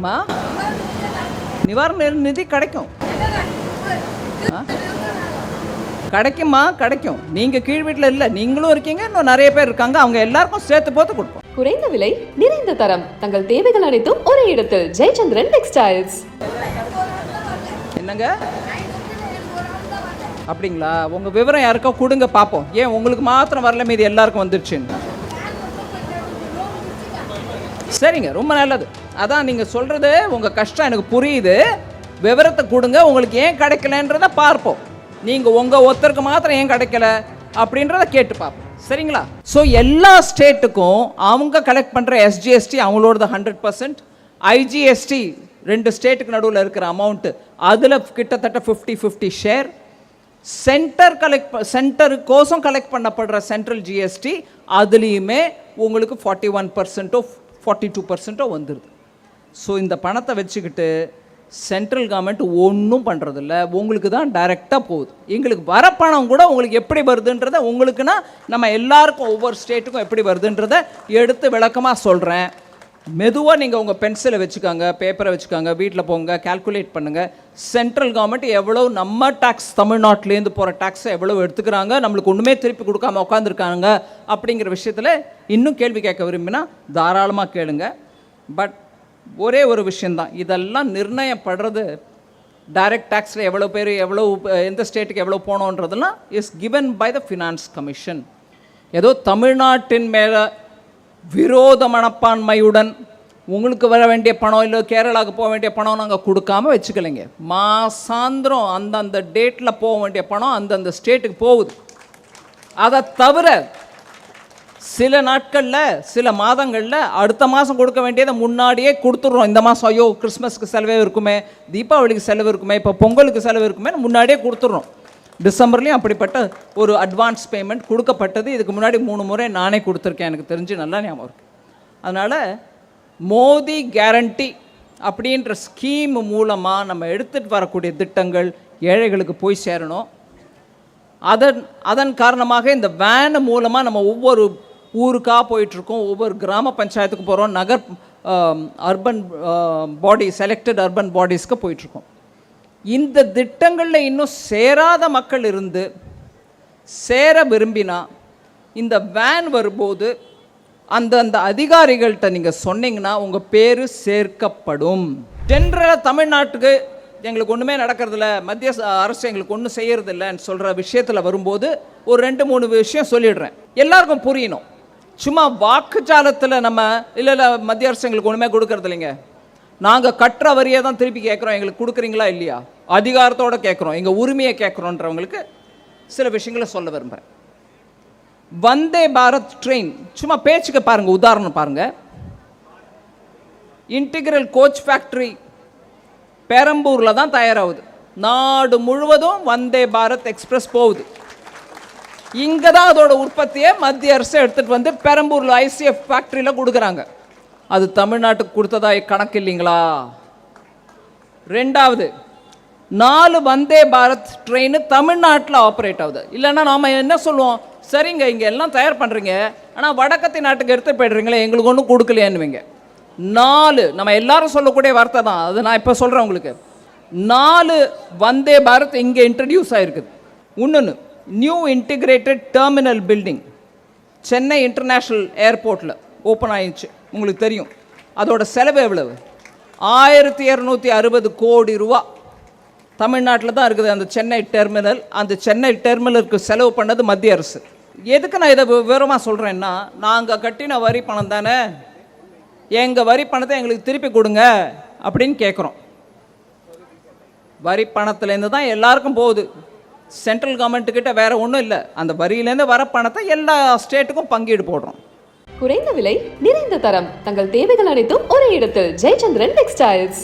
அம்மா நிவாரண நிதி கிடைக்கும்? கிடைக்குமா? கிடைக்கும். நீங்கள் கீழ் வீட்டில் இல்லை. நீங்களும் இருக்கீங்க இன்னும் நிறைய பேர் இருக்காங்க. அவங்க எல்லாருக்கும் சேர்த்து போத்து கொடுப்போம். குறைந்த விலை நிறைந்த தரம். தங்கள் தேவைகள் அனைத்தும் ஒரே இடத்தில். ஜெயச்சந்திரன் டெக்ஸ்டைல்ஸ். என்னங்க? அப்படிங்களா? உங்கள் விவரம் யாருக்கோ கொடுங்க பார்ப்போம். ஏன் உங்களுக்கு மாத்திரம் வரல மீதி எல்லாருக்கும் வந்துருச்சுன்னு. சரிங்க ரொம்ப நல்லது. அதான் நீங்கள் சொல்கிறது உங்கள் கஷ்டம் எனக்கு புரியுது. விவரத்தை கொடுங்க உங்களுக்கு ஏன் கிடைக்கலன்றத பார்ப்போம். நீங்கள் உங்கள் ஒருத்தருக்கு மாத்திரம் ஏன் கிடைக்கல? அப்படின்றத கேட்டு பார்ப்போம். சரிங்களா? ஸோ எல்லா ஸ்டேட்டுக்கும் அவங்க கலெக்ட் பண்ணுற எஸ்ஜிஎஸ்டி அவங்களோடது ஹண்ட்ரட் பர்சன்ட் ஐஜிஎஸ்டி ரெண்டு ஸ்டேட்டுக்கு நடுவில் இருக்கிற அமௌண்ட்டு அதில் கிட்டத்தட்ட fifty fifty share centre collect centre கோசம் கலெக்ட் பண்ணப்படுற சென்ட்ரல் ஜிஎஸ்டி அதுலேயுமே உங்களுக்கு ஃபார்ட்டி ஒன் பர்சன்ட்டோ ஃபார்ட்டி டூ பர்சன்ட்டோ வந்துடுது ஸோ இந்த பணத்தை வச்சுக்கிட்டு சென்ட்ரல் கவர்மெண்ட் ஒன்றும் பண்ணுறதில்ல உங்களுக்கு தான் டைரெக்டாக போகுது. எங்களுக்கு வர பணம் கூட உங்களுக்கு எப்படி வருதுன்றதை உங்களுக்குன்னா நம்ம எல்லாருக்கும் ஒவ்வொரு ஸ்டேட்டுக்கும் எப்படி வருதுன்றத எடுத்து விளக்கமாக சொல்கிறேன் மெதுவாக நீங்கள் உங்கள் பென்சிலை வச்சுக்கோங்க பேப்பரை வச்சுக்கோங்க வீட்டில் போங்க கால்குலேட் பண்ணுங்கள் சென்ட்ரல் கவர்மெண்ட் எவ்வளோ நம்ம டேக்ஸ் தமிழ்நாட்டிலேருந்து போகிற டேக்ஸை எவ்வளோ எடுத்துக்கிறாங்க நம்மளுக்கு ஒன்றுமே திருப்பி கொடுக்காம உட்காந்துருக்காங்க அப்படிங்கிற விஷயத்தில் இன்னும் கேள்வி கேட்க விரும்பினா தாராளமாக கேளுங்க. பட் ஒரே ஒரு விஷயந்தான் இதெல்லாம் நிர்ணயப்படுறது டைரக்ட் டேக்ஸில் எவ்வளோ பேர் எவ்வளோ எந்த ஸ்டேட்டுக்கு எவ்வளோ போனோன்றதெல்லாம் is given by the finance commission ஏதோ தமிழ்நாட்டின் மேலே விரோத மனப்பான்மையுடன் உங்களுக்கு வர வேண்டிய பணம் இல்லை கேரளாவுக்கு போக வேண்டிய பணம் நாங்கள் கொடுக்காம வச்சுக்கலைங்க. மாசாந்திரம் அந்தந்த டேட்டில் போக வேண்டிய பணம் அந்தந்த ஸ்டேட்டுக்கு போகுது. அதை தவிர சில நாட்களில் சில மாதங்களில் அடுத்த மாதம் கொடுக்க வேண்டியதை முன்னாடியே கொடுத்துட்றோம். இந்த மாதம் ஐயோ கிறிஸ்மஸ்க்கு செலவே இருக்குமே தீபாவளிக்கு செலவு இருக்குமே இப்போ பொங்கலுக்கு செலவு இருக்குமே முன்னாடியே கொடுத்துட்றோம். டிசம்பர்லேயும் அப்படிப்பட்ட ஒரு அட்வான்ஸ் பேமெண்ட் கொடுக்கப்பட்டது. இதுக்கு முன்னாடி மூணு முறை நானே கொடுத்துருக்கேன். எனக்கு தெரிஞ்சு நல்லா ஞாபகம் இருக்குது அதனால் மோதி கேரண்டி அப்படின்ற ஸ்கீம் மூலமாக நம்ம எடுத்துகிட்டு வரக்கூடிய திட்டங்கள் ஏழைகளுக்கு போய் சேரணும். அதன் அதன் காரணமாக இந்த வேன் மூலமாக நம்ம ஒவ்வொரு ஊருக்காக போயிட்டுருக்கோம். ஒவ்வொரு கிராம பஞ்சாயத்துக்கு போகிறோம் நகர் அர்பன் பாடி செலக்டட் அர்பன் பாடிஸ்க்கு போயிட்டுருக்கோம். இந்த திட்டங்களில் இன்னும் சேராத மக்கள் இருந்து சேர விரும்பினா இந்த வேன் வரும்போது அந்தந்த அதிகாரிகள்கிட்ட நீங்கள் சொன்னீங்கன்னா உங்கள் பேர் சேர்க்கப்படும். ஜென்ரலாக தமிழ்நாட்டுக்கு எங்களுக்கு ஒன்றுமே நடக்கிறதில்ல. மத்திய அரசு எங்களுக்கு ஒன்றும் செய்கிறதில்லன்னு சொல்கிற விஷயத்தில் வரும்போது ஒரு ரெண்டு மூணு விஷயம் சொல்லிடுறேன். எல்லாருக்கும் புரியணும். சும்மா வாக்குச்சாலத்தில் நம்ம இல்லை இல்லை மத்திய அரசு எங்களுக்கு ஒன்றுமே கொடுக்கறது இல்லைங்க. நாங்கள் கட்டுற வரியை தான் திருப்பி கேட்குறோம். எங்களுக்கு கொடுக்குறீங்களா இல்லையா? அதிகாரத்தோட கேட்குறோம். எங்கள் உரிமையை கேட்குறோன்றவங்களுக்கு சில விஷயங்களை சொல்ல விரும்புகிறேன் வந்தே பாரத் ட்ரெயின் சும்மா பேச்சுக்கு பாருங்கள் உதாரணம் பாருங்கள் இன்டிகிரல் கோச் ஃபேக்ட்ரி பெரம்பூரில் தான் தயாராகுது. நாடு முழுவதும் வந்தே பாரத் எக்ஸ்பிரஸ் போகுது. இங்கே தான் அதோட உற்பத்தியை மத்திய அரசு எடுத்துகிட்டு வந்து பெரம்பூரில் ஐசிஎஃப் ஃபேக்ட்ரியில் கொடுக்குறாங்க. அது தமிழ்நாட்டுக்கு கொடுத்ததா கணக்கு இல்லைங்களா? ரெண்டாவது நாலு வந்தே பாரத் ட்ரெயின் தமிழ்நாட்டில் ஆப்ரேட் ஆகுது. இல்லைன்னா நாம் என்ன சொல்லுவோம்? சரிங்க இங்கே எல்லாம் தயார் பண்ணுறீங்க ஆனால் வடக்கத்தி நாட்டுக்கு எடுத்து போய்டுறீங்களே எங்களுக்கு ஒன்றும் கொடுக்கலையேன்னுவீங்க. நாலு நம்ம எல்லாரும் சொல்லக்கூடிய வார்த்தை தான். அது நான் இப்போ சொல்கிறேன் உங்களுக்கு. நாலு வந்தே பாரத் இங்கே இன்ட்ரடியூஸ் ஆகிருக்குது இன்னொன்று new integrated terminal building Chennai international ஏர்போர்ட்டில் ஓப்பன் ஆயிடுச்சு. உங்களுக்கு தெரியும். அதோட செலவு எவ்வளவு? ஆயிரத்தி இரநூத்தி அறுபது கோடி ரூபா. தமிழ்நாட்டில் தான் இருக்குது அந்த சென்னை டெர்மினல் அந்த சென்னை டெர்மினலுக்கு செலவு பண்ணது மத்திய அரசு. எதுக்கு நான் இதை விவரமாக சொல்கிறேன்னா நாங்கள் கட்டின வரி பணம் தானே? எங்கள் வரி பணத்தை எங்களுக்கு திருப்பி கொடுங்க அப்படின்னு கேட்குறோம் வரி பணத்துலேருந்து தான் எல்லாருக்கும் போகுது. சென்ட்ரல் கவர்மெண்ட்டுக்கிட்ட வேற ஒன்றும் இல்லை. அந்த வரியிலேருந்து வர பணத்தை எல்லா ஸ்டேட்டுக்கும் பங்கீடு போடுறோம். குறைந்த விலை நிறைந்த தரம். தங்கள் தேவைகள் அனைத்தும் ஒரே இடத்தில். ஜெயச்சந்திரன் டெக்ஸ்டைல்ஸ்